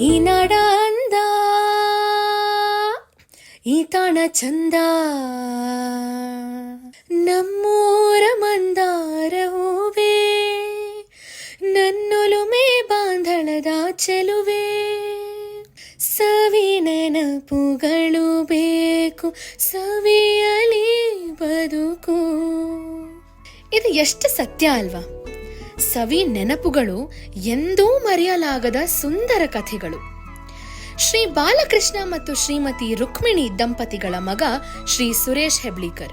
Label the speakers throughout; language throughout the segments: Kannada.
Speaker 1: ಈ ನಾಡ ಅಂದ ಈ ತಾಣ ಚಂದ. ನೆನಪುಗಳು ಬೇಕು, ಸವಿಯಲಿ ಬದುಕು. ಇದು ಎಷ್ಟು ಸತ್ಯ ಅಲ್ವಾ? ಸವಿ ನೆನಪುಗಳು ಎಂದೂ ಮರೆಯಲಾಗದ ಸುಂದರ ಕಥೆಗಳು. ಶ್ರೀ ಬಾಲಕೃಷ್ಣ ಮತ್ತು ಶ್ರೀಮತಿ ರುಕ್ಮಿಣಿ ದಂಪತಿಗಳ ಮಗ ಶ್ರೀ ಸುರೇಶ್ ಹೆಬ್ಳಿಕರ್.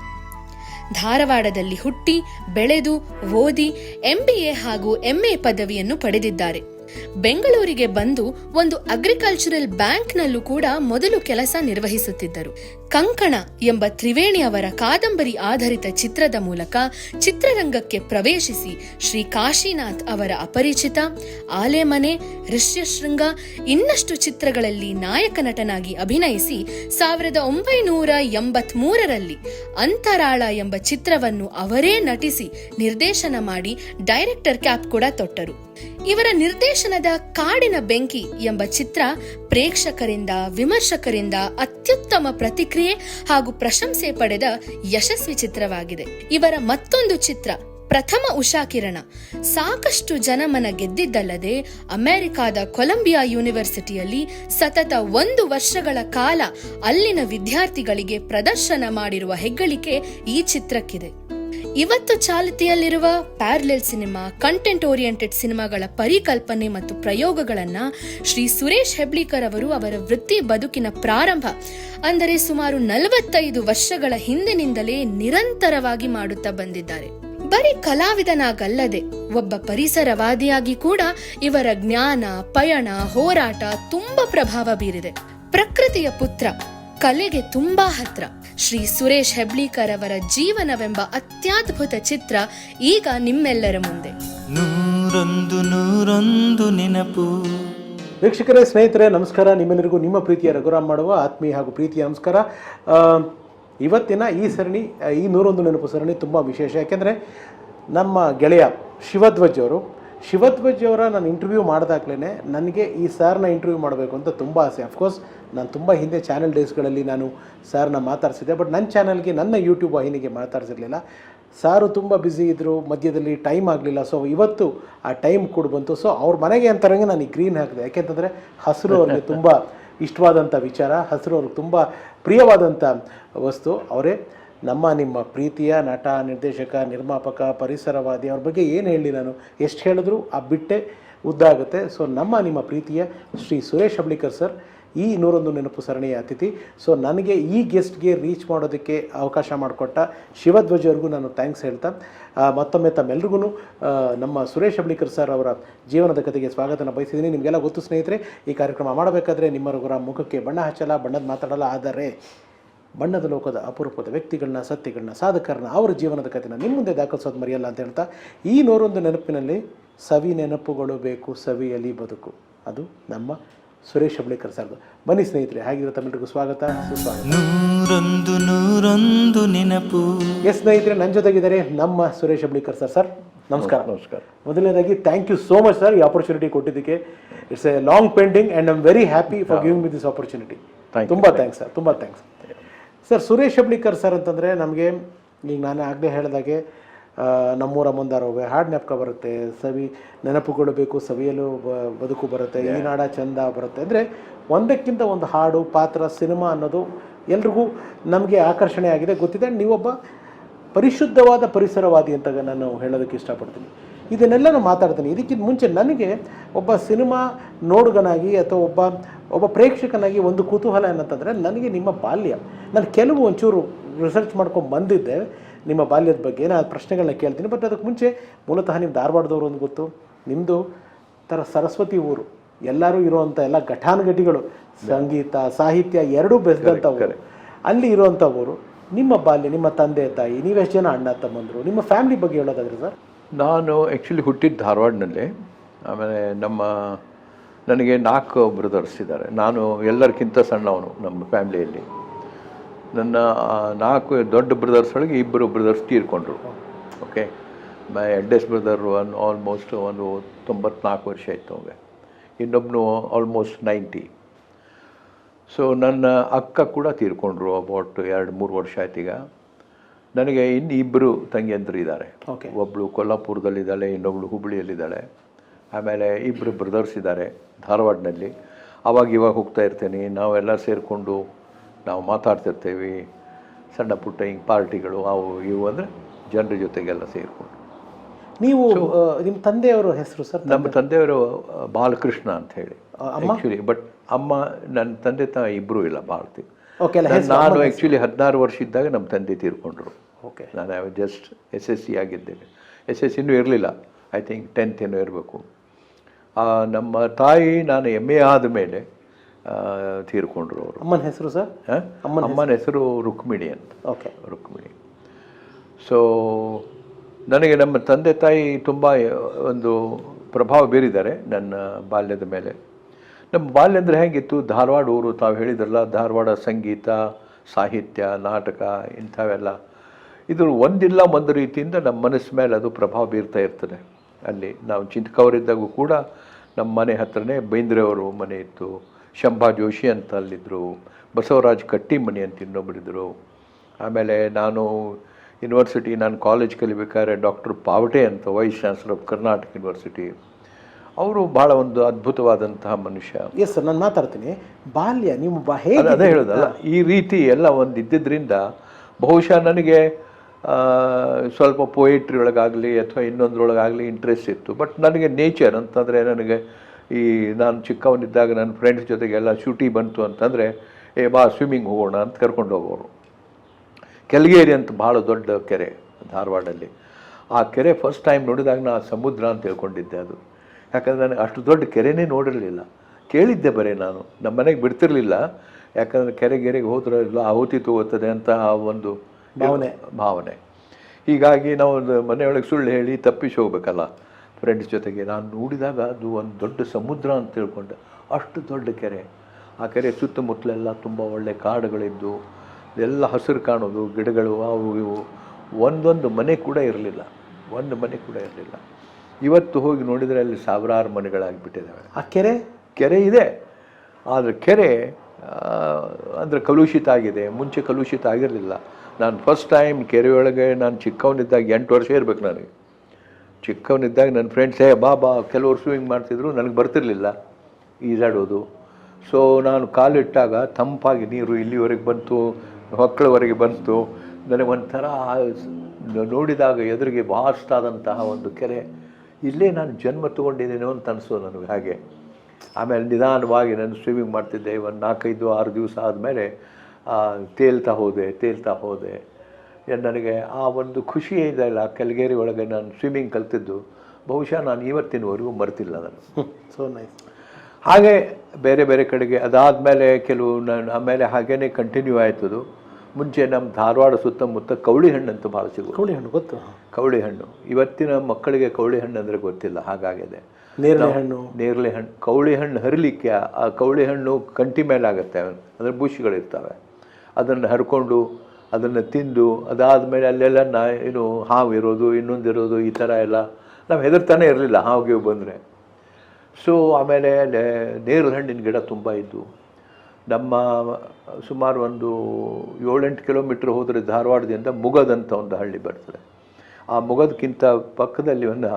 Speaker 1: ಧಾರವಾಡದಲ್ಲಿ ಹುಟ್ಟಿ, ಬೆಳೆದು, ಓದಿ ಎಂಬಿಎ ಹಾಗೂ ಎಂಎ ಪದವಿಯನ್ನು ಪಡೆದಿದ್ದಾರೆ. ಬೆಂಗಳೂರಿಗೆ ಬಂದು ಒಂದು ಅಗ್ರಿಕಲ್ಚರಲ್ ಬ್ಯಾಂಕ್ನಲ್ಲೂ ಕೂಡ ಮೊದಲು ಕೆಲಸ ನಿರ್ವಹಿಸುತ್ತಿದ್ದರು. ಕಂಕಣ ಎಂಬ ತ್ರಿವೇಣಿ ಅವರ ಕಾದಂಬರಿ ಆಧಾರಿತ ಚಿತ್ರದ ಮೂಲಕ ಚಿತ್ರರಂಗಕ್ಕೆ ಪ್ರವೇಶಿಸಿ ಶ್ರೀ ಕಾಶಿನಾಥ್ ಅವರ ಅಪರಿಚಿತ, ಆಲೆಮನೆ, ಋಷ್ಯಶೃಂಗ ಇನ್ನಷ್ಟು ಚಿತ್ರಗಳಲ್ಲಿ ನಾಯಕ ನಟನಾಗಿ ಅಭಿನಯಿಸಿ ಸಾವಿರದ ಒಂಬೈನೂರ ಎಂಬತ್ ಮೂರರಲ್ಲಿ ಅಂತರಾಳ ಎಂಬ ಚಿತ್ರವನ್ನು ಅವರೇ ನಟಿಸಿ ನಿರ್ದೇಶನ ಮಾಡಿ ಡೈರೆಕ್ಟರ್ ಕ್ಯಾಪ್ ಕೂಡ ತೊಟ್ಟರು. ಇವರ ನಿರ್ದೇಶನದ ಕಾಡಿನ ಬೆಂಕಿ ಎಂಬ ಚಿತ್ರ ಪ್ರೇಕ್ಷಕರಿಂದ, ವಿಮರ್ಶಕರಿಂದ ಅತ್ಯುತ್ತಮ ಪ್ರತಿಕ್ರಿಯೆ ಹಾಗೂ ಪ್ರಶಂಸೆ ಪಡೆದ ಯಶಸ್ವಿ ಚಿತ್ರವಾಗಿದೆ. ಇವರ ಮತ್ತೊಂದು ಚಿತ್ರ ಪ್ರಥಮ ಉಷಾಕಿರಣ ಸಾಕಷ್ಟು ಜನಮನ ಗೆದ್ದಿದ್ದಲ್ಲದೆ ಅಮೆರಿಕಾದ ಕೊಲಂಬಿಯಾ ಯೂನಿವರ್ಸಿಟಿಯಲ್ಲಿ ಸತತ ಒಂದು ವರ್ಷಗಳ ಕಾಲ ಅಲ್ಲಿನ ವಿದ್ಯಾರ್ಥಿಗಳಿಗೆ ಪ್ರದರ್ಶನ ಮಾಡಿರುವ ಹೆಗ್ಗಳಿಕೆ ಈ ಚಿತ್ರಕ್ಕಿದೆ. ಇವತ್ತು ಚಾಲತಿಯಲ್ಲಿರುವ ಪ್ಯಾರಲೆಲ್ ಸಿನಿಮಾ ಕಂಟೆಂಟ್ ಓರಿಯೆಂಟೆಡ್ ಸಿನಿಮಾಗಳ ಪರಿಕಲ್ಪನೆ ಮತ್ತು ಪ್ರಯೋಗಗಳನ್ನ ಶ್ರೀ ಸುರೇಶ್ ಹೆಬ್ಳಿಕರ್ ಅವರು ಅವರ ವೃತ್ತಿ ಬದುಕಿನ ಪ್ರಾರಂಭ, ಅಂದರೆ ಸುಮಾರು ನಲವತ್ತೈದು ವರ್ಷಗಳ ಹಿಂದಿನಿಂದಲೇ ನಿರಂತರವಾಗಿ ಮಾಡುತ್ತಾ ಬಂದಿದ್ದಾರೆ. ಬರೀ ಕಲಾವಿದನಾಗಲ್ಲದೆ, ಒಬ್ಬ ಪರಿಸರವಾದಿಯಾಗಿ ಕೂಡ ಇವರ ಜ್ಞಾನ, ಪಯಣ, ಹೋರಾಟ ತುಂಬಾ ಪ್ರಭಾವ ಬೀರಿದೆ. ಪ್ರಕೃತಿಯ ಪುತ್ರ, ಕಲೆಗೆ ತುಂಬಾ ಹತ್ರ. ಶ್ರೀ ಸುರೇಶ್ ಹೆಬ್ಳಿಕರ್ ಅವರ ಜೀವನವೆಂಬ ಅತ್ಯದ್ಭುತ ಚಿತ್ರ ಈಗ ನಿಮ್ಮೆಲ್ಲರ ಮುಂದೆ.
Speaker 2: ನೂರೊಂದು ನೂರೊಂದು ನೆನಪು.
Speaker 3: ವೀಕ್ಷಕರೇ ಸ್ನೇಹಿತರೆ ನಮಸ್ಕಾರ. ನಿಮ್ಮೆಲ್ಲರಿಗೂ ನಿಮ್ಮ ಪ್ರೀತಿಯ ರಘುರಾಮ್ ಮಾಡುವ ಆತ್ಮೀಯ ಹಾಗೂ ಪ್ರೀತಿಯ ನಮಸ್ಕಾರ. ಇವತ್ತಿನ ಈ ಸರಣಿ ಈ ನೂರೊಂದು ನೆನಪು ಸರಣಿ ತುಂಬ ವಿಶೇಷ. ಯಾಕೆಂದರೆ ನಮ್ಮ ಗೆಳೆಯ ಶಿವಧ್ವಜ್ ಅವರು ಶಿವಧ್ವಜ್ ಅವರ ನಾನು ಇಂಟರ್ವ್ಯೂ ಮಾಡಿದಾಗ್ಲೇ ನನಗೆ ಈ ಸರ್ನ ಇಂಟರ್ವ್ಯೂ ಮಾಡಬೇಕು ಅಂತ ತುಂಬ ಆಸೆ. ಅಫ್ಕೋರ್ಸ್ ನಾನು ತುಂಬ ಹಿಂದೆ ಚಾನೆಲ್ ಡೇಸ್ಗಳಲ್ಲಿ ನಾನು ಸರ್ನ ಮಾತಾಡಿಸಿದ್ದೆ ಬಟ್ ನನ್ನ ಚಾನಲ್ಗೆ ನನ್ನ ಯೂಟ್ಯೂಬ್ ವಾಹಿನಿಗೆ ಮಾತಾಡ್ಸಿರ್ಲಿಲ್ಲ. ಸಾರು ತುಂಬ ಬ್ಯುಸಿ ಇದ್ದರು ಮಧ್ಯದಲ್ಲಿ ಟೈಮ್ ಆಗಲಿಲ್ಲ. ಸೊ ಇವತ್ತು ಆ ಟೈಮ್ ಕೂಡ ಬಂತು. ಸೊ ಅವ್ರ ಮನೆಗೆ ಅಂತರಂಗೆ ನಾನು ಈ ಗ್ರೀನ್ ಹಾಕಿದೆ. ಯಾಕೆಂತಂದರೆ ಹಸಿರು ಅವ್ರಿಗೆ ತುಂಬ ಇಷ್ಟವಾದಂಥ ವಿಚಾರ, ಹಸಿರು ಅವ್ರಿಗೆ ತುಂಬ ಪ್ರಿಯವಾದಂಥ ವಸ್ತು. ಅವರೇ ನಮ್ಮ ನಿಮ್ಮ ಪ್ರೀತಿಯ ನಟ, ನಿರ್ದೇಶಕ, ನಿರ್ಮಾಪಕ, ಪರಿಸರವಾದಿ ಅವ್ರ ಬಗ್ಗೆ ಏನು ಹೇಳಿ ನಾನು? ಎಷ್ಟು ಹೇಳಿದ್ರು ಆ ಬಿಟ್ಟೆ ಉದ್ದ ಆಗುತ್ತೆ. ಸೊ ನಮ್ಮ ನಿಮ್ಮ ಪ್ರೀತಿಯ ಶ್ರೀ ಸುರೇಶ್ ಹಬ್ಳಿಕರ್ ಸರ್ ಈ ನೂರೊಂದು ನೆನಪು ಸರಣಿಯ ಅತಿಥಿ. ಸೊ ನನಗೆ ಈ ಗೆಸ್ಟ್ಗೆ ರೀಚ್ ಮಾಡೋದಕ್ಕೆ ಅವಕಾಶ ಮಾಡಿಕೊಟ್ಟ ಶಿವಧ್ವಜವರೆಗೂ ನಾನು ಥ್ಯಾಂಕ್ಸ್ ಹೇಳ್ತಾ ಮತ್ತೊಮ್ಮೆ ತಮ್ಮೆಲ್ರಿಗೂ ನಮ್ಮ ಸುರೇಶ್ ಹಬ್ಳಿಕರ್ ಸರ್ ಅವರ ಜೀವನದ ಕಥೆಗೆ ಸ್ವಾಗತನ ಬಯಸಿದ್ದೀನಿ. ನಿಮಗೆಲ್ಲ ಗೊತ್ತು ಸ್ನೇಹಿತರೆ, ಈ ಕಾರ್ಯಕ್ರಮ ಮಾಡಬೇಕಾದ್ರೆ ನಿಮ್ಮ ರಘುರ ಮುಖಕ್ಕೆ ಬಣ್ಣ ಹಚ್ಚಲ್ಲ, ಬಣ್ಣದ ಮಾತಾಡಲ್ಲ, ಆದರೆ ಬಣ್ಣದ ಲೋಕದ ಅಪರೂಪದ ವ್ಯಕ್ತಿಗಳನ್ನ ಸತ್ಯಗಳನ್ನ ಸಾಧಕರನ್ನ ಅವರ ಜೀವನದ ಕಥೆನ ನಿಮ್ಮ ಮುಂದೆ ದಾಖಲಿಸೋದು ಮರೆಯಲ್ಲ ಅಂತ ಹೇಳ್ತಾ ಈ ನೂರೊಂದು ನೆನಪಿನಲ್ಲಿ ಸವಿ ನೆನಪುಗಳು ಬೇಕು ಸವಿಯಲಿ ಬದುಕು. ಅದು ನಮ್ಮ ಸುರೇಶ್ ಅಂಬಳಿಕರ್ ಸರ್ದು. ಬನ್ನಿ ಸ್ನೇಹಿತರೆ ಹಾಗಿರೋ ತಮ್ಮೆಲ್ಲರಿಗೂ ಸ್ವಾಗತ ಸುಸ್ವಾಗತ.
Speaker 2: ನೂರೊಂದು ನೂರೊಂದು ನೆನಪು.
Speaker 3: ಎಸ್ ಸ್ನೇಹಿತರೆ ನನ್ನ ಜೊತೆಗಿದ್ದಾರೆ ನಮ್ಮ ಸುರೇಶ್ ಅಂಬಳಿಕರ್ ಸರ್. ಸರ್ ನಮಸ್ಕಾರ.
Speaker 4: ನಮಸ್ಕಾರ.
Speaker 3: ಮೊದಲನೇದಾಗಿ thank you so much sir ಈ ಆಪರ್ಚುನಿಟಿ ಕೊಟ್ಟಿದ್ದಕ್ಕೆ. It's a long pending and I'm very happy for giving with this opportunity ತುಂಬ ಥ್ಯಾಂಕ್ಸ್ ಸರ್ ತುಂಬ thanks sir Suresh Heblikar sir ಅಂತಂದರೆ ನಮಗೆ ಈಗ ನಾನು ಆಗಲೇ ಹೇಳಿದಾಗೆ ನಮ್ಮೂರ ಮುಂದಾರೋವೆ ಹಾಡು ನೆಪಕ ಬರುತ್ತೆ ಸವಿ ನೆನಪುಗಳು ಬೇಕು ಸವಿಯಲು ಬದುಕು ಬರುತ್ತೆ ಈ ನಾಡ ಚಂದ ಬರುತ್ತೆ. ಅಂದರೆ ಒಂದಕ್ಕಿಂತ ಒಂದು ಹಾಡು ಪಾತ್ರ ಸಿನಿಮಾ ಅನ್ನೋದು ಎಲ್ರಿಗೂ ನಮಗೆ ಆಕರ್ಷಣೆ ಆಗಿದೆ. ಗೊತ್ತಿದೆ ನೀವೊಬ್ಬ ಪರಿಶುದ್ಧವಾದ ಪರಿಸರವಾದಿ ಅಂತ ನಾನು ಹೇಳೋದಕ್ಕೆ ಇಷ್ಟಪಡ್ತೀನಿ. ಇದನ್ನೆಲ್ಲ ನಾನು ಮಾತಾಡ್ತೀನಿ. ಇದಕ್ಕಿಂತ ಮುಂಚೆ ನನಗೆ ಒಬ್ಬ ಸಿನಿಮಾ ನೋಡುಗನಾಗಿ ಅಥವಾ ಒಬ್ಬ ಒಬ್ಬ ಪ್ರೇಕ್ಷಕನಾಗಿ ಒಂದು ಕುತೂಹಲ ಏನಂತಂದರೆ ನನಗೆ ನಿಮ್ಮ ಬಾಲ್ಯ. ನಾನು ಕೆಲವು ಒಂಚೂರು ರಿಸರ್ಚ್ ಮಾಡ್ಕೊಂಡು ಬಂದಿದ್ದೆ. ನಿಮ್ಮ ಬಾಲ್ಯದ ಬಗ್ಗೆ ನಾನು ಪ್ರಶ್ನೆಗಳನ್ನ ಕೇಳ್ತೀನಿ. ಬಟ್ ಅದಕ್ಕೆ ಮುಂಚೆ ಮೂಲತಃ ನೀವು ಧಾರವಾಡದವರು ಒಂದು ಗೊತ್ತು. ನಿಮ್ಮದು ಥರ ಸರಸ್ವತಿ ಊರು. ಎಲ್ಲರೂ ಇರುವಂಥ ಎಲ್ಲ ಘಟಾನುಘಟಿಗಳು. ಸಂಗೀತ ಸಾಹಿತ್ಯ ಎರಡೂ ಬೆಳೆದಂಥ ಊರು. ಅಲ್ಲಿ ಇರುವಂಥ ಊರು. ನಿಮ್ಮ ಬಾಲ್ಯ ನಿಮ್ಮ ತಂದೆ ತಾಯಿ ನೀವೆಷ್ಟು ಜನ ಅಣ್ಣ ತಮ್ಮಂದರು? ನಿಮ್ಮ ಫ್ಯಾಮಿಲಿ ಬಗ್ಗೆ ಹೇಳೋದಾದ್ರೆ ಸರ್
Speaker 4: ನಾನು ಆ್ಯಕ್ಚುಲಿ ಹುಟ್ಟಿದ್ದು ಧಾರವಾಡನಲ್ಲಿ. ಆಮೇಲೆ ನಮ್ಮ, ನನಗೆ ನಾಲ್ಕು ಬ್ರದರ್ಸ್ ಇದ್ದಾರೆ ನಾನು ಎಲ್ಲರಿಗಿಂತ ಸಣ್ಣವನು ನಮ್ಮ ಫ್ಯಾಮಿಲಿಯಲ್ಲಿ. ನನ್ನ ನಾಲ್ಕು ದೊಡ್ಡ ಬ್ರದರ್ಸ್ ಒಳಗೆ ಇಬ್ಬರು brothers ತೀರ್ಕೊಂಡ್ರು. Okay my eldest brother one almost ಒಂದು ತೊಂಬತ್ನಾಲ್ಕು ವರ್ಷ ಆಯಿತು ಅವಾಗ. ಇನ್ನೊಬ್ಬನು ಆಲ್ಮೋಸ್ಟ್ ನೈಂಟಿ ಸೊ ನನ್ನ ಅಕ್ಕ ಕೂಡ ತೀರ್ಕೊಂಡ್ರು ಅಬೌಟ್ ಎರಡು, ಮೂರು ವರ್ಷ ಆಯ್ತು ಈಗ. ನನಗೆ ಇನ್ನು ಇಬ್ಬರು ತಂಗಿಯಂತರು ಇದ್ದಾರೆ ಒಬ್ಬಳು ಕೊಲ್ಲಾಪುರದಲ್ಲಿದ್ದಾಳೆ ಇನ್ನೊಬ್ಳು ಹುಬ್ಬಳ್ಳಿಯಲ್ಲಿದ್ದಾಳೆ ಆಮೇಲೆ ಇಬ್ಬರು ಬ್ರದರ್ಸ್ ಇದ್ದಾರೆ ಧಾರವಾಡನಲ್ಲಿ. ಅವಾಗ ಇವಾಗ ಹೋಗ್ತಾ ಇರ್ತೀನಿ ನಾವೆಲ್ಲ ಸೇರಿಕೊಂಡು ನಾವು ಮಾತಾಡ್ತಿರ್ತೀವಿ. ಸಣ್ಣ ಪುಟ್ಟ ಹಿಂಗೆ ಪಾರ್ಟಿಗಳು ಅವು ಇವು ಅಂದರೆ ಜನರ ಜೊತೆಗೆಲ್ಲ ಸೇರಿಕೊಂಡು.
Speaker 3: ನೀವು ನಿಮ್ಮ ತಂದೆಯವರ ಹೆಸರು ಸರ್?
Speaker 4: ನಮ್ಮ ತಂದೆಯವರು ಬಾಲಕೃಷ್ಣ ಅಂತ ಹೇಳಿ? ಆ್ಯಕ್ಚುಲಿ ಬಟ್ ಅಮ್ಮ ನನ್ನ ತಂದೆ ತಾಯಿ ಇಬ್ಬರೂ ಇಲ್ಲ
Speaker 3: ಓಕೆ
Speaker 4: ನಾನು ಆ್ಯಕ್ಚುಲಿ ಹದಿನಾರು ವರ್ಷ ಇದ್ದಾಗ ನಮ್ಮ ತಂದೆ ತೀರ್ಕೊಂಡ್ರು. ನಾನು ಜಸ್ಟ್ ಎಸ್ ಎಸ್ ಸಿ ಆಗಿದ್ದೇನೆ. ಎಸ್ ಎಸ್ ಸಿನೂ ಇರಲಿಲ್ಲ. ಐ ಥಿಂಕ್ ಟೆಂತ್ ಏನೋ ಇರಬೇಕು. ನಮ್ಮ ತಾಯಿ ನಾನು ಎಂ ಎ ಆದ ಮೇಲೆ ತೀರ್ಕೊಂಡ್ರು ಅವರು.
Speaker 3: ಅಮ್ಮನ ಹೆಸರು ಸರ್?
Speaker 4: ಅಮ್ಮನ ಹೆಸರು. ರುಕ್ಮಿಣಿ ಅಂತ.
Speaker 3: ಓಕೆ.
Speaker 4: ರುಕ್ಮಿಣಿ. ಸೊ ನನಗೆ ನಮ್ಮ ತಂದೆ ತಾಯಿ ತುಂಬ ಒಂದು ಪ್ರಭಾವ ಬೀರಿದ್ದಾರೆ ನನ್ನ ಬಾಲ್ಯದ ಮೇಲೆ. ನಮ್ಮ ಬಾಲ್ಯ ಅಂದರೆ ಹೇಗಿತ್ತು? ಧಾರವಾಡ ಊರು ತಾವು ಹೇಳಿದ್ರಲ್ಲ ಧಾರವಾಡ ಸಂಗೀತ ಸಾಹಿತ್ಯ ನಾಟಕ ಇಂಥವೆಲ್ಲ. ಇದು ಒಂದಿಲ್ಲ ಒಂದು ರೀತಿಯಿಂದ ನಮ್ಮ ಮನಸ್ಸು ಮೇಲೆ ಅದು ಪ್ರಭಾವ ಬೀರ್ತಾ ಇರ್ತದೆ. ಅಲ್ಲಿ ನಾವು ಚಿಂತಕವರಿದ್ದಾಗೂ ಕೂಡ ನಮ್ಮ ಮನೆ ಹತ್ರನೇ ಬೇಂದ್ರೆಯವರು ಮನೆ ಇತ್ತು ಶಂಭಾ ಜೋಶಿ ಅಂತ ಅಲ್ಲಿದ್ದರು ಬಸವರಾಜ್ ಕಟ್ಟಿಮನಿ ಅಂತ ಇನ್ನೊಬ್ಬರಿದ್ದರು ಆಮೇಲೆ ನಾನು ಯೂನಿವರ್ಸಿಟಿ ನಾನು ಕಾಲೇಜ್ ಕಲಿಬೇಕಾದ್ರೆ ಡಾಕ್ಟರ್ ಪಾವಟೆ ಅಂತ vice chancellor of Karnataka university. ಅವರು ಬಹಳ ಒಂದು ಅದ್ಭುತವಾದಂತಹ ಮನುಷ್ಯ.
Speaker 3: ಎಸ್ ಸರ್ ನಾನು ಮಾತಾಡ್ತೀನಿ. ಬಾಲ್ಯ ನಿಮ್ಮ
Speaker 4: ಅದೇ ಹೇಳೋದಲ್ಲ ಈ ರೀತಿ ಎಲ್ಲ ಒಂದು ಇದ್ದಿದ್ದರಿಂದ ಬಹುಶಃ ನನಗೆ ಸ್ವಲ್ಪ ಪೊಯಿಟ್ರಿ ಒಳಗಾಗಲಿ ಅಥವಾ ಇನ್ನೊಂದ್ರೊಳಗಾಗಲಿ ಇಂಟ್ರೆಸ್ಟ್ ಇತ್ತು. ಬಟ್ ನನಗೆ ನೇಚರ್ ಅಂತಂದರೆ ನನಗೆ ಈ ನಾನು ಚಿಕ್ಕವನಿದ್ದಾಗ ನನ್ನ ಫ್ರೆಂಡ್ಸ್ ಜೊತೆಗೆಲ್ಲ ಶೂಟಿ ಬಂತು ಅಂತಂದರೆ, ಏ ಬಾ ಸ್ವಿಮ್ಮಿಂಗ್ ಹೋಗೋಣ ಅಂತ ಕರ್ಕೊಂಡು ಹೋಗೋರು. ಕೆಲ್ಗೇರಿ ಅಂತ ಭಾಳ ದೊಡ್ಡ ಕೆರೆ ಧಾರವಾಡಲ್ಲಿ. ಆ ಕೆರೆ ಫಸ್ಟ್ ಟೈಮ್ ನೋಡಿದಾಗ ನಾ ಸಮುದ್ರ ಅಂತ ತಿಳ್ಕೊಂಡಿದ್ದೆ ಅದು. ಯಾಕಂದರೆ ನನಗೆ ಅಷ್ಟು ದೊಡ್ಡ ಕೆರೆನೇ ನೋಡಿರಲಿಲ್ಲ. ಕೇಳಿದ್ದೆ ಬರೀ ನಾನು. ನಮ್ಮ ಮನೆಗೆ ಬಿಡ್ತಿರಲಿಲ್ಲ. ಯಾಕಂದರೆ ಕೆರೆ ಗೆರೆಗೆ ಹೋದ್ರೆ ಇಲ್ಲ ಆಹುತಿ ತಗೋತದೆ ಅಂತ ಆ ಒಂದು
Speaker 3: ಭಾವನೆ.
Speaker 4: ಭಾವನೆ. ಹೀಗಾಗಿ ನಾವು ಮನೆಯೊಳಗೆ ಸುಳ್ಳು ಹೇಳಿ ತಪ್ಪಿಸಿ ಹೋಗ್ಬೇಕಲ್ಲ. ಫ್ರೆಂಡ್ಸ್ ಜೊತೆಗೆ ನಾನು ನೋಡಿದಾಗ ಅದು ಒಂದು ದೊಡ್ಡ ಸಮುದ್ರ ಅಂತ ತಿಳ್ಕೊಂಡೆ. ಅಷ್ಟು ದೊಡ್ಡ ಕೆರೆ. ಆ ಕೆರೆ ಸುತ್ತಮುತ್ತಲೆಲ್ಲ ತುಂಬ ಒಳ್ಳೆ ಕಾಡುಗಳಿದ್ದು ಎಲ್ಲ ಹಸಿರು ಕಾಣೋದು ಗಿಡಗಳು ಅವು ಇವು. ಒಂದೊಂದು ಮನೆ ಕೂಡ ಇರಲಿಲ್ಲ. ಒಂದು ಮನೆ ಕೂಡ ಇರಲಿಲ್ಲ. ಇವತ್ತು ಹೋಗಿ ನೋಡಿದರೆ ಅಲ್ಲಿ ಸಾವಿರಾರು ಮನೆಗಳಾಗಿಬಿಟ್ಟಿದ್ದಾವೆ.
Speaker 3: ಆ ಕೆರೆ?
Speaker 4: ಕೆರೆ ಇದೆ. ಆದರೆ ಕೆರೆ ಅಂದರೆ ಕಲುಷಿತ ಆಗಿದೆ. ಮುಂಚೆ ಕಲುಷಿತ ಆಗಿರಲಿಲ್ಲ. ನಾನು ಫಸ್ಟ್ ಟೈಮ್ ಕೆರೆಯೊಳಗೆ ನಾನು ಚಿಕ್ಕವನಿದ್ದಾಗ ಎಂಟು ವರ್ಷ ಇರಬೇಕು ನನಗೆ. ಚಿಕ್ಕವನಿದ್ದಾಗ ನನ್ನ ಫ್ರೆಂಡ್ಸ್ ಹೇ ಬಾ ಬಾ, ಕೆಲವರು ಸ್ವಿಮ್ಮಿಂಗ್ ಮಾಡ್ತಿದ್ರು, ನನಗೆ ಬರ್ತಿರ್ಲಿಲ್ಲ. ಈಜಾಡೋದು. ಸೊ ನಾನು ಕಾಲಿಟ್ಟಾಗ ತಂಪಾಗಿ ನೀರು ಇಲ್ಲಿವರೆಗೆ ಬಂತು, ಹೊಕ್ಕಳವರೆಗೆ ಬಂತು. ನನಗೆ ಒಂಥರ ನೋಡಿದಾಗ ಎದುರಿಗೆ ವಾಸ್ಟಾದಂತಹ ಒಂದು ಕೆರೆ. ಇಲ್ಲೇ ನಾನು ಜನ್ಮ ತಗೊಂಡಿದ್ದೇನೋ ಅಂತ ಅನಿಸು ನನಗೆ ಹಾಗೆ. ಆಮೇಲೆ ನಿಧಾನವಾಗಿ ನಾನು ಸ್ವಿಮ್ಮಿಂಗ್ ಮಾಡ್ತಿದ್ದೆ, ಒಂದು ನಾಲ್ಕೈದು, ಆರು ದಿವಸ ಆದಮೇಲೆ ತೇಲ್ತಾ ಹೋದೆ ತೇಲ್ತಾ ಹೋದೆ. ನನಗೆ ಆ ಒಂದು ಖುಷಿ ಇದೆಯಲ್ಲ ಕೆಲಗೇರಿ ಒಳಗೆ ನಾನು ಸ್ವಿಮ್ಮಿಂಗ್ ಕಲ್ತಿದ್ದು. ಬಹುಶಃ ನಾನು ಇವತ್ತಿನವರೆಗೂ ಮರ್ತಿಲ್ಲ ನಾನು.
Speaker 3: ಸೊ ನೈಸ್
Speaker 4: ಹಾಗೆ ಬೇರೆ ಬೇರೆ ಕಡೆಗೆ ಅದಾದಮೇಲೆ ಕೆಲವು ನಾನು ಆಮೇಲೆ ಹಾಗೇ ಕಂಟಿನ್ಯೂ ಆಯ್ತದು. ಮುಂಚೆ ನಮ್ಮ ಧಾರವಾಡ ಸುತ್ತಮುತ್ತ ಕವಳಿ ಹಣ್ಣು ಅಂತ ಭಾಳ ಸಿಗೋದು
Speaker 3: ಕೌಳಿ ಹಣ್ಣು ಗೊತ್ತು?
Speaker 4: ಕವಳಿ ಹಣ್ಣು ಇವತ್ತಿನ ಮಕ್ಕಳಿಗೆ ಕವಳಿ ಹಣ್ಣು ಅಂದರೆ ಗೊತ್ತಿಲ್ಲ ಹಾಗಾಗಿದೆ.
Speaker 3: ನೇರಳೆ ಹಣ್ಣು?
Speaker 4: ನೇರಳೆ ಹಣ್ಣು ಕವಳಿ ಹಣ್ಣು ಹರಿಲಿಕ್ಕೆ ಆ ಕವಳಿ ಹಣ್ಣು ಕಂಟಿ ಮೇಲೆ ಆಗುತ್ತೆ ಅಂದರೆ ಬೂಶಿಗಳಿರ್ತವೆ ಅದನ್ನು ಹರ್ಕೊಂಡು ಅದನ್ನು ತಿಂದು ಅದಾದಮೇಲೆ ಅಲ್ಲೆಲ್ಲ ನಾ ಏನು ಹಾವು ಇರೋದು ಇನ್ನೊಂದಿರೋದು ಈ ಥರ ಎಲ್ಲ ನಾವು ಹೆದರ್ತಾನೆ ಇರಲಿಲ್ಲ ಹಾವಿಗೆ ಬಂದರೆ. ಸೊ ಆಮೇಲೆ ನೇರು ಹಣ್ಣಿನ ಗಿಡ ತುಂಬ ಇದ್ದು ನಮ್ಮ ಸುಮಾರು ಒಂದು ಏಳೆಂಟು ಕಿಲೋಮೀಟ್ರ್ ಹೋದರೆ ಧಾರವಾಡದಿಂದ ಮುಗದಂತ ಒಂದು ಹಳ್ಳಿ ಬರ್ತದೆ. ಆ ಮುಗದಕ್ಕಿಂತ ಪಕ್ಕದಲ್ಲಿ ಒಂದು,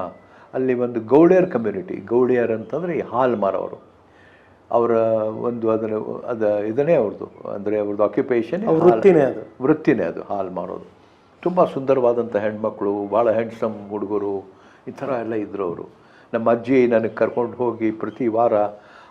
Speaker 4: ಅಲ್ಲಿ ಒಂದು ಗೌಳಿಯರ್ ಕಮ್ಯುನಿಟಿ ಗೌಳಿಯರ್ ಅಂತಂದರೆ ಈ ಹಾಲು ಮಾರೋರು ಅವರ ಒಂದು ಅದರ ಅದು ಇದನ್ನೇ ಅವ್ರದ್ದು. ಅಂದರೆ ಅವ್ರದ್ದು ಆಕ್ಯುಪೇಷನ್
Speaker 3: ವೃತ್ತಿನೇ ಅದು.
Speaker 4: ವೃತ್ತಿನೇ ಅದು ಹಾಲು ಮಾಡೋದು ತುಂಬ ಸುಂದರವಾದಂಥ ಹೆಣ್ಮಕ್ಳು ಭಾಳ ಹ್ಯಾಂಡ್ಸಮ್ ಹುಡುಗರು ಈ ಥರ ಎಲ್ಲ ಇದ್ದರು ಅವರು. ನಮ್ಮ ಅಜ್ಜಿ ನನಗೆ ಕರ್ಕೊಂಡು ಹೋಗಿ ಪ್ರತಿ ವಾರ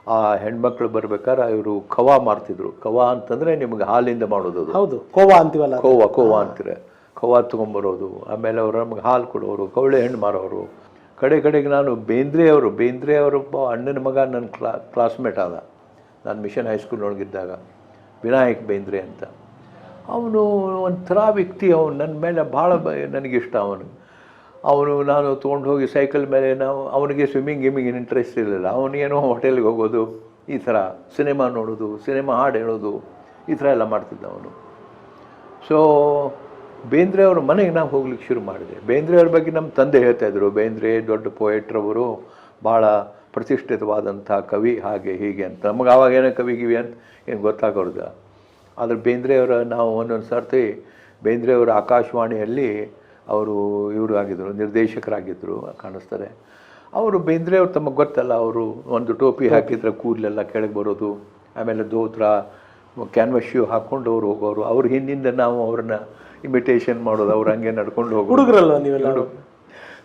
Speaker 4: ಆ ಹೆಣ್ಮಕ್ಳು ಬರ್ಬೇಕಾದ್ರೆ ಇವರು ಕವಾ ಮಾಡ್ತಿದ್ರು ಕವಾ ಅಂತಂದರೆ ನಿಮಗೆ ಹಾಲಿಂದ ಮಾಡೋದು ಅದು.
Speaker 3: ಹೌದು ಕೋವಾ ಅಂತೀವಲ್ಲ.
Speaker 4: ಕೋವಾ ಕೋವಾ ಅಂತೀರ. ಕವಾ ತೊಗೊಂಬರೋದು. ಆಮೇಲೆ ಅವರು ನಮಗೆ ಹಾಲು ಕೊಡೋರು ಕವಳೆ ಹಣ್ಣು ಮಾರೋರು. ಕಡೆ ಕಡೆಗೆ ನಾನು ಬೇಂದ್ರೆ ಅವರು, ಬೇಂದ್ರೆ ಅವರೊಬ್ಬ ಅಣ್ಣನ ಮಗ, ನನ್ನ ಕ್ಲಾ ಕ್ಲಾಸ್ಮೇಟ್ ಆದ. ನಾನು ಮಿಷನ್ ಹೈಸ್ಕೂಲ್ನೊಳಗಿದ್ದಾಗ ವಿನಾಯಕ್ ಬೇಂದ್ರೆ ಅಂತ. ಅವನು ಒಂಥರ ವ್ಯಕ್ತಿ, ಅವನು ನನ್ನ ಮೇಲೆ ಭಾಳ ನನಗಿಷ್ಟ ಅವನು. ಅವನು ನಾನು ತೊಗೊಂಡು ಹೋಗಿ ಸೈಕಲ್ ಮೇಲೆ ನಾವು, ಅವನಿಗೆ ಸ್ವಿಮ್ಮಿಂಗ್ ಗಿಮ್ಮಿಂಗ್ ಇಂಟ್ರೆಸ್ಟ್ ಇರಲಿಲ್ಲ. ಅವನಿಗೇನೋ ಹೋಟೆಲ್ಗೆ ಹೋಗೋದು, ಈ ಥರ ಸಿನಿಮಾ ನೋಡೋದು, ಸಿನಿಮಾ ಹಾಡು ಹೇಳೋದು, ಈ ಥರ ಎಲ್ಲ ಮಾಡ್ತಿದ್ದ ಅವನು ಸೊ ಬೇಂದ್ರೆ ಅವ್ರ ಮನೆಗೆ ನಾವು ಹೋಗ್ಲಿಕ್ಕೆ ಶುರು ಮಾಡಿದೆ. ಬೇಂದ್ರೆ ಅವ್ರ ಬಗ್ಗೆ ನಮ್ಮ ತಂದೆ ಹೇಳ್ತಾ ಇದ್ರು. ಬೇಂದ್ರೆ ದೊಡ್ಡ ಪೋಯೆಟ್ರವರು ಭಾಳ ಪ್ರತಿಷ್ಠಿತವಾದಂಥ ಕವಿ, ಹಾಗೆ ಹೀಗೆ ಅಂತ. ನಮಗೆ ಆವಾಗ ಏನೋ ಕವಿ ಗಿವಿ ಅಂತ ಏನು ಗೊತ್ತಾಗೋರ್ದ ಆದರೆ ಬೇಂದ್ರೆಯವರ ನಾವು ಒಂದೊಂದು ಸರ್ತಿ ಬೇಂದ್ರೆಯವರ ಆಕಾಶವಾಣಿಯಲ್ಲಿ ಅವರು ಇವರು ಆಗಿದ್ದರು ನಿರ್ದೇಶಕರಾಗಿದ್ದರು ಕಾಣಿಸ್ತಾರೆ. ಅವರು ಬೇಂದ್ರೆಯವ್ರು ತಮಗೆ ಗೊತ್ತಲ್ಲ, ಅವರು ಒಂದು ಟೋಪಿ ಹಾಕಿದ್ರೆ ಕೂದಲೆಲ್ಲ ಕೆಳಗೆ ಬರೋದು, ಆಮೇಲೆ ದೋತ್ರ, ಕ್ಯಾನ್ವಸ್ ಶೂ ಹಾಕ್ಕೊಂಡು ಅವ್ರು ಹೋಗೋರು. ಅವ್ರ ಹಿಂದಿಂದ ನಾವು ಅವ್ರನ್ನ ಇಮಿಟೇಷನ್ ಮಾಡೋದು ಅವ್ರು ಹಂಗೆ ನಡ್ಕೊಂಡು ಹೋಗಿ
Speaker 3: ಹುಡುಗರಲ್ಲ ನೀವೆಲ್ಲ?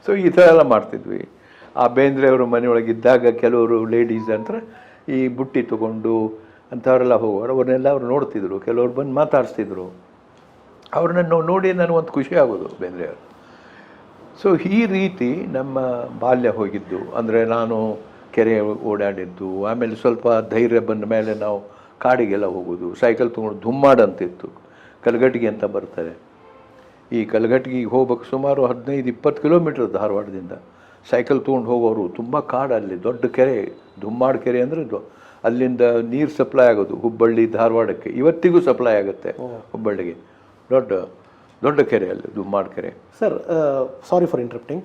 Speaker 4: ಸೊ ಈ ಥರ ಎಲ್ಲ ಮಾಡ್ತಿದ್ವಿ. ಆ ಬೇಂದ್ರೆ ಅವರು ಮನೆಯೊಳಗೆ ಇದ್ದಾಗ ಕೆಲವರು ಲೇಡೀಸ್ ಅಂತ ಈ ಬುಟ್ಟಿ ತಗೊಂಡು ಅಂಥವರೆಲ್ಲ ಹೋಗೋರು. ಅವ್ರನ್ನೆಲ್ಲ ಅವ್ರು ನೋಡ್ತಿದ್ರು. ಕೆಲವ್ರು ಬಂದು ಮಾತಾಡಿಸ್ತಿದ್ರು. ಅವ್ರನ್ನ ನೋಡಿ ನನಗೊಂದು ಖುಷಿ ಆಗೋದು ಬೇಂದ್ರೆ ಅವರು. ಸೊ ಈ ರೀತಿ ನಮ್ಮ ಬಾಲ್ಯ ಹೋಗಿದ್ದು. ಅಂದರೆ ನಾನು ಕೆರೆ ಓಡಾಡಿದ್ದು. ಆಮೇಲೆ ಸ್ವಲ್ಪ ಧೈರ್ಯ ಬಂದ ಮೇಲೆ ನಾವು ಕಾಡಿಗೆಲ್ಲ ಹೋಗೋದು. ಸೈಕಲ್ ತೊಗೊಂಡು ಧುಮ್ಮಾಡ್ ಕಲ್ಗಟ್ಟಿಗೆ ಅಂತ ಬರ್ತಾರೆ. ಈ ಕಲಘಟಗಿಗೆ ಹೋಗ್ಬೇಕು ಸುಮಾರು ಹದಿನೈದು ಇಪ್ಪತ್ತು ಕಿಲೋಮೀಟ್ರ್ ಧಾರವಾಡದಿಂದ. ಸೈಕಲ್ ತೊಗೊಂಡು ಹೋಗೋರು ತುಂಬ ಕಾಡಲ್ಲಿ ದೊಡ್ಡ ಕೆರೆ ಧುಮ್ಮಾಡ್ ಕೆರೆ ಅಂದರೆ ಅಲ್ಲಿಂದ ನೀರು ಸಪ್ಲೈ ಆಗೋದು ಹುಬ್ಬಳ್ಳಿ ಧಾರವಾಡಕ್ಕೆ. ಇವತ್ತಿಗೂ ಸಪ್ಲೈ ಆಗುತ್ತೆ ಹುಬ್ಬಳ್ಳಿಗೆ. ದೊಡ್ಡ ದೊಡ್ಡ ಕೆರೆ ಅಲ್ಲಿ ದುಮ್ಮಾಡ್ ಕೆರೆ.
Speaker 3: ಸರ್ ಸಾರಿ ಫಾರ್ ಇಂಟ್ರಪ್ಟಿಂಗ್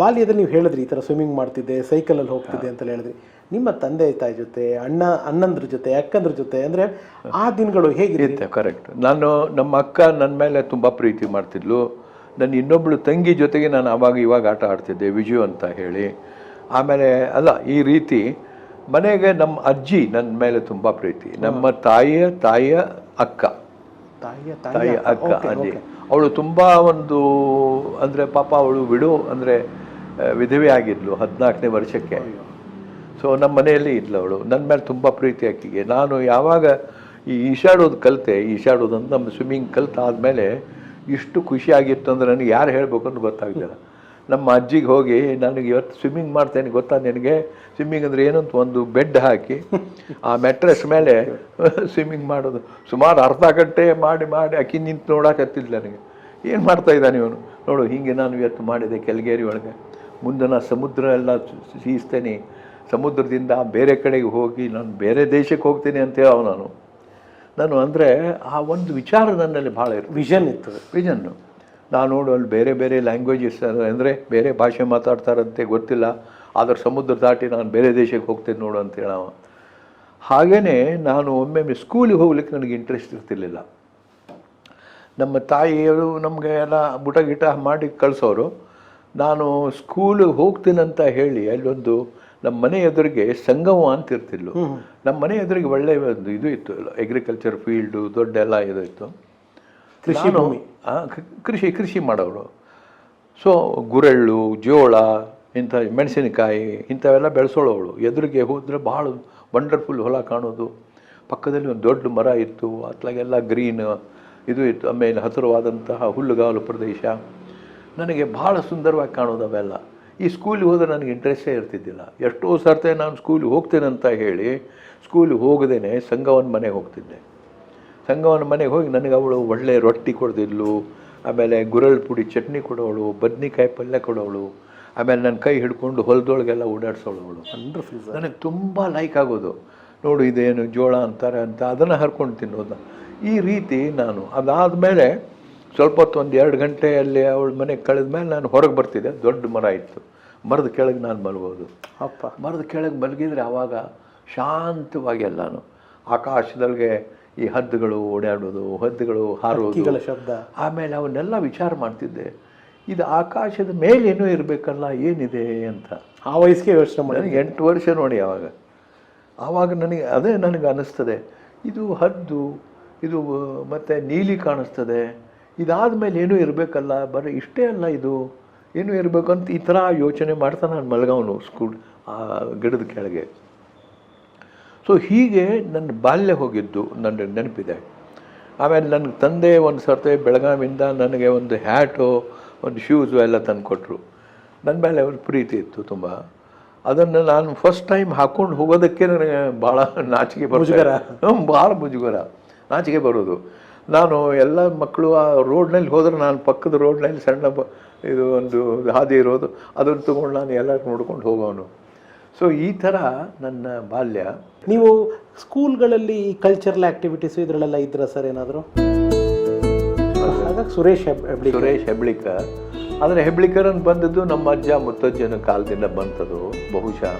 Speaker 3: ಬಾಲ್ಯದಲ್ಲಿ ನೀವು ಹೇಳಿದ್ರಿ ಈ ಥರ ಸ್ವಿಮ್ಮಿಂಗ್ ಮಾಡ್ತಿದ್ದೆ ಸೈಕಲಲ್ಲಿ ಹೋಗ್ತಿದ್ದೆ ಅಂತ ಹೇಳಿದ್ರಿ. ನಿಮ್ಮ ತಂದೆ ತಾಯಿ ಜೊತೆ ಅಣ್ಣ ಅಣ್ಣಂದ್ರ ಜೊತೆ ಅಕ್ಕಂದ್ರ ಜೊತೆ ಅಂದರೆ ಆ ದಿನಗಳು
Speaker 4: ಹೇಗಿರುತ್ತೆ ಕರೆಕ್ಟ್ ನಾನು ನಮ್ಮ ಅಕ್ಕ ನನ್ನ ಮೇಲೆ ತುಂಬ ಪ್ರೀತಿ ಮಾಡ್ತಿದ್ಲು. ನನ್ನ ಇನ್ನೊಬ್ಳು ತಂಗಿ ಜೊತೆಗೆ ನಾನು ಆವಾಗ ಇವಾಗ ಆಟ ಆಡ್ತಿದ್ದೆ ವಿಜು ಅಂತ ಹೇಳಿ. ಆಮೇಲೆ ಅಲ್ಲ ಈ ರೀತಿ ಮನೆಗೆ ನಮ್ಮ ಅಜ್ಜಿ ನನ್ನ ಮೇಲೆ ತುಂಬ ಪ್ರೀತಿ. ನಮ್ಮ ತಾಯಿಯ ತಾಯಿಯ ಅಕ್ಕ.
Speaker 3: ತಾಯಿಯ
Speaker 4: ತಾಯಿಯ
Speaker 3: ತಾಯಿಯ
Speaker 4: ಅಕ್ಕ ಅಜ್ಜಿ. ಅವಳು ತುಂಬ ಒಂದು ಅಂದರೆ ಪಾಪ ಅವಳು ಬಿಡು ಅಂದರೆ ವಿಧವೆ ಆಗಿದ್ಲು ಹದಿನಾಲ್ಕನೇ ವರ್ಷಕ್ಕೆ. ಸೊ ನಮ್ಮ ಮನೆಯಲ್ಲಿ ಇದ್ಲು ಅವಳು. ನನ್ನ ಮೇಲೆ ತುಂಬ ಪ್ರೀತಿ ಆಕಿಗೆ. ನಾನು ಯಾವಾಗ ಈ ಈಶಾಡೋದು ಕಲಿತೆ, ಈಶಾಡೋದು ಅಂತ ನಮ್ಮ ಸ್ವಿಮ್ಮಿಂಗ್ ಕಲ್ತಾದ್ಮೇಲೆ ಇಷ್ಟು ಖುಷಿಯಾಗಿತ್ತು ಅಂದರೆ ನನಗೆ ಯಾರು ಹೇಳಬೇಕು ಅಂತ ಗೊತ್ತಾಗಲಿಲ್ಲ. ನಮ್ಮ ಅಜ್ಜಿಗೆ ಹೋಗಿ, ನನಗೆ ಇವತ್ತು ಸ್ವಿಮ್ಮಿಂಗ್ ಮಾಡ್ತೇನೆ, ಗೊತ್ತಾ ನಿನಗೆ? ಸ್ವಿಮ್ಮಿಂಗ್ ಅಂದರೆ ಏನಂತ ಒಂದು ಬೆಡ್ ಹಾಕಿ, ಆ ಮೆಟ್ರೆಸ್ ಮೇಲೆ ಸ್ವಿಮ್ಮಿಂಗ್ ಮಾಡೋದು. ಸುಮಾರು ಅರ್ಧ ಗಂಟೆ ಮಾಡಿ ಮಾಡಿ ಅಕ್ಕಿ ನಿಂತು ನೋಡೋಕತ್ತಿದ್ಲು ನನಗೆ. ಏನು ಮಾಡ್ತಾ ಇದ್ದಾನೆ ಇವನು? ನೋಡು, ಹೀಗೆ ನಾನು ಇವತ್ತು ಮಾಡಿದೆ ಕೆಲ್ಗೇರಿ ಒಳಗೆ. ಮುಂದೆ ನಾನು ಸಮುದ್ರ ಎಲ್ಲ ಸೀಸ್ತೇನೆ. ಸಮುದ್ರದಿಂದ ಬೇರೆ ಕಡೆಗೆ ಹೋಗಿ ನಾನು ಬೇರೆ ದೇಶಕ್ಕೆ ಹೋಗ್ತೀನಿ ಅಂತ ಹೇಳೋ ನಾನು. ನಾನು ಅಂದರೆ ಆ ಒಂದು ವಿಚಾರ ನನ್ನಲ್ಲಿ ಭಾಳ ಇರ್ತದೆ.
Speaker 3: ವಿಷನ್ ಇತ್ತು
Speaker 4: ವಿಷನ್ನು ನಾನು ನೋಡು ಅಲ್ಲಿ ಬೇರೆ ಬೇರೆ ಲ್ಯಾಂಗ್ವೇಜಸ್ ಅಂದರೆ ಬೇರೆ ಭಾಷೆ ಮಾತಾಡ್ತಾರಂತೆ ಗೊತ್ತಿಲ್ಲ. ಆದರೆ ಸಮುದ್ರ ದಾಟಿ ನಾನು ಬೇರೆ ದೇಶಕ್ಕೆ ಹೋಗ್ತೇನೆ ನೋಡು ಅಂತ ಹೇಳವ ಹಾಗೆಯೇ ನಾನು ಒಮ್ಮೊಮ್ಮೆ ಸ್ಕೂಲಿಗೆ ಹೋಗ್ಲಿಕ್ಕೆ ನನಗೆ ಇಂಟ್ರೆಸ್ಟ್ ಇರ್ತಿರ್ಲಿಲ್ಲ. ನಮ್ಮ ತಾಯಿಯವರು ನಮಗೆ ಎಲ್ಲ ಬುಟ ಗಿಟ ಮಾಡಿ ಕಳಿಸೋರು. ನಾನು ಸ್ಕೂಲಿಗೆ ಹೋಗ್ತೀನಂತ ಹೇಳಿ ಅಲ್ಲೊಂದು ನಮ್ಮ ಮನೆ ಎದುರಿಗೆ ಸಂಗಮ ಅಂತ ಇರ್ತಿದ್ಲು. ನಮ್ಮ ಮನೆ ಎದುರಿಗೆ ಒಳ್ಳೆಯ ಒಂದು ಇದು ಇತ್ತು ಅಗ್ರಿಕಲ್ಚರ್ ಫೀಲ್ಡು ದೊಡ್ಡ ಎಲ್ಲ ಇದು ಇತ್ತು.
Speaker 3: ಕೃಷಿ ಭೂಮಿ.
Speaker 4: ಕೃಷಿ ಕೃಷಿ ಮಾಡೋರು. ಸೊ ಗುರೆಳ್ಳು ಜೋಳ ಇಂಥ ಮೆಣಸಿನಕಾಯಿ ಇಂಥವೆಲ್ಲ ಬೆಳೆಸೋಳವಳು. ಎದುರಿಗೆ ಹೋದರೆ ಭಾಳ ವಂಡರ್ಫುಲ್ ಹೊಲ ಕಾಣೋದು. ಪಕ್ಕದಲ್ಲಿ ಒಂದು ದೊಡ್ಡ ಮರ ಇತ್ತು ಅತ್ಲಾಗೆಲ್ಲ ಗ್ರೀನ್ ಇದು ಇತ್ತು ಆಮೇಲೆ ಹಸಿರವಾದಂತಹ ಹುಲ್ಲುಗಾವಲು ಪ್ರದೇಶ. ನನಗೆ ಭಾಳ ಸುಂದರವಾಗಿ ಕಾಣೋದು ಅವೆಲ್ಲ. ಈ ಸ್ಕೂಲಿಗೆ ಹೋದರೆ ನನಗೆ ಇಂಟ್ರೆಸ್ಟೇ ಇರ್ತಿದ್ದಿಲ್ಲ. ಎಷ್ಟೋ ಸರ್ತೆ ನಾನು ಸ್ಕೂಲಿಗೆ ಹೋಗ್ತೇನೆ ಅಂತ ಹೇಳಿ ಸ್ಕೂಲಿಗೆ ಹೋಗದೇನೆ ಸಂಘವನ ಮನೆಗೆ ಹೋಗ್ತಿದ್ದೆ. ಸಂಘವನ ಮನೆಗೆ ಹೋಗಿ ನನಗೆ ಅವಳು ಒಳ್ಳೆ ರೊಟ್ಟಿ ಕೊಡ್ತಿದ್ಲು ಆಮೇಲೆ ಗುರಳ್ ಪುಡಿ ಚಟ್ನಿ ಕೊಡೋಳು ಬದ್ನಿಕಾಯಿ ಪಲ್ಯ ಕೊಡೋಳು ಆಮೇಲೆ ನನ್ನ ಕೈ ಹಿಡ್ಕೊಂಡು ಹೊಲದೊಳಗೆಲ್ಲ ಓಡಾಡ್ಸೋಳು ಅವಳು.
Speaker 3: ವಂಡರ್ಫುಲ್
Speaker 4: ನನಗೆ ತುಂಬ ಲೈಕ್ ಆಗೋದು. ನೋಡು ಇದೇನು ಜೋಳ ಅಂತಾರೆ ಅಂತ ಅದನ್ನು ಹರ್ಕೊಂಡು ತಿನ್ನೋದು. ಈ ರೀತಿ ನಾನು ಅದಾದಮೇಲೆ ಸ್ವಲ್ಪ ಹೊತ್ತು ಒಂದು ಎರಡು ಗಂಟೆ ಅಲ್ಲಿ ಅವಳ ಮನೆಗೆ ಕಳೆದ ಮೇಲೆ ನಾನು ಹೊರಗೆ ಬರ್ತಿದ್ದೆ. ದೊಡ್ಡ ಮರ ಇತ್ತು. ಮರದ ಕೆಳಗೆ ನಾನು ಮಲಗೋದು.
Speaker 3: ಅಪ್ಪ.
Speaker 4: ಮರದ ಕೆಳಗೆ ಮಲಗಿದರೆ ಆವಾಗ ಶಾಂತವಾಗಿ ಎಲ್ಲಾನು. ಆಕಾಶದೊಳಗೆ ಈ ಹದ್ದುಗಳು ಓಡಾಡೋದು ಹದ್ದುಗಳು ಹಾರೋದು.
Speaker 3: ಶಬ್ದ.
Speaker 4: ಆಮೇಲೆ ಅವನ್ನೆಲ್ಲ ವಿಚಾರ ಮಾಡ್ತಿದ್ದೆ. ಇದು ಆಕಾಶದ ಮೇಲೇನೋ ಇರಬೇಕಲ್ಲ ಏನಿದೆ ಅಂತ.
Speaker 3: ಆ ವಯಸ್ಸಿಗೆ ಯೋಚನೆ ಮಾಡಿ.
Speaker 4: ಎಂಟು ವರ್ಷ ನೋಡಿ ಆವಾಗ ಆವಾಗ ನನಗೆ ಅದೇ ನನಗೆ ಅನ್ನಿಸ್ತದೆ ಇದು ಹದ್ದು ಇದು ಮತ್ತು ನೀಲಿ ಕಾಣಿಸ್ತದೆ. ಇದಾದ ಮೇಲೆ ಏನೂ ಇರಬೇಕಲ್ಲ ಬರೀ ಇಷ್ಟೇ ಅಲ್ಲ ಇದು. ಏನೂ ಇರಬೇಕು ಅಂತ ಈ ಥರ ಯೋಚನೆ ಮಾಡ್ತಾ ನಾನು ಮಲಗವನು ಸ್ಕೂಲ್ ಆ ಗಿಡದ ಕೆಳಗೆ. ಸೊ ಹೀಗೆ ನನ್ನ ಬಾಲ್ಯ ಹೋಗಿದ್ದು ನನ್ನ ನೆನಪಿದೆ. ಆಮೇಲೆ ನನ್ನ ತಂದೆ ಒಂದು ಸರ್ತಿ ಬೆಳಗಾವಿಂದ ನನಗೆ ಒಂದು ಹ್ಯಾಟು ಒಂದು ಶೂಸು ಎಲ್ಲ ತಂದು ಕೊಟ್ಟರು ನನ್ನ ಮೇಲೆ ಅವ್ರ ಪ್ರೀತಿ ಇತ್ತು ತುಂಬ. ಅದನ್ನು ನಾನು ಫಸ್ಟ್ ಟೈಮ್ ಹಾಕ್ಕೊಂಡು ಹೋಗೋದಕ್ಕೆ ನನಗೆ ಭಾಳ ನಾಚಿಕೆ ಬರೋದು ಭಾಳ ಮುಜುಗರ. ನಾಚಿಕೆ ಬರೋದು. ನಾನು ಎಲ್ಲ ಮಕ್ಕಳು ಆ ರೋಡ್ನಲ್ಲಿ ಹೋದ್ರೆ ನಾನು ಪಕ್ಕದ ರೋಡ್ನಲ್ಲಿ ಸಣ್ಣ ಬ ಇದು ಒಂದು ಹಾದಿ ಇರೋದು ಅದನ್ನು ತಗೊಂಡು ನಾನು ಎಲ್ಲ ನೋಡ್ಕೊಂಡು ಹೋಗೋನು. ಸೊ ಈ ಥರ ನನ್ನ ಬಾಲ್ಯ.
Speaker 3: ನೀವು ಸ್ಕೂಲ್ಗಳಲ್ಲಿ ಈ ಕಲ್ಚರಲ್ ಆ್ಯಕ್ಟಿವಿಟೀಸು ಇದರಲ್ಲೆಲ್ಲ ಇದ್ರ ಸರ್ ಏನಾದರೂ? ಸುರೇಶ್ ಹೆಬ್ ಹೆಬ್ಳಿ
Speaker 4: ಸುರೇಶ್ ಹೆಬ್ಳಿಕರ್. ಆದರೆ ಹೆಬ್ಳಿಕರ್ ಅಂತ ಬಂದದ್ದು ನಮ್ಮ ಅಜ್ಜ ಮುತ್ತಜ್ಜನ ಕಾಲದಿಂದ ಬಂತದು ಬಹುಶಃ.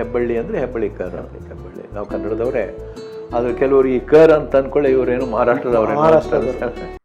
Speaker 4: ಹೆಬ್ಬಳ್ಳಿ ಅಂದರೆ ಹೆಬ್ಬಳಿಕರ್. ಹೆಬ್ಬಳ್ಳಿ ನಾವು ಕನ್ನಡದವರೇ. ಆದರೆ ಕೆಲವರು ಈ ಕರ್ ಅಂತ ಅಂದ್ಕೊಳ್ಳಿ ಇವರೇನು ಮಹಾರಾಷ್ಟ್ರದವರೇ
Speaker 3: ಮಹಾರಾಷ್ಟ್ರದವ್ರು.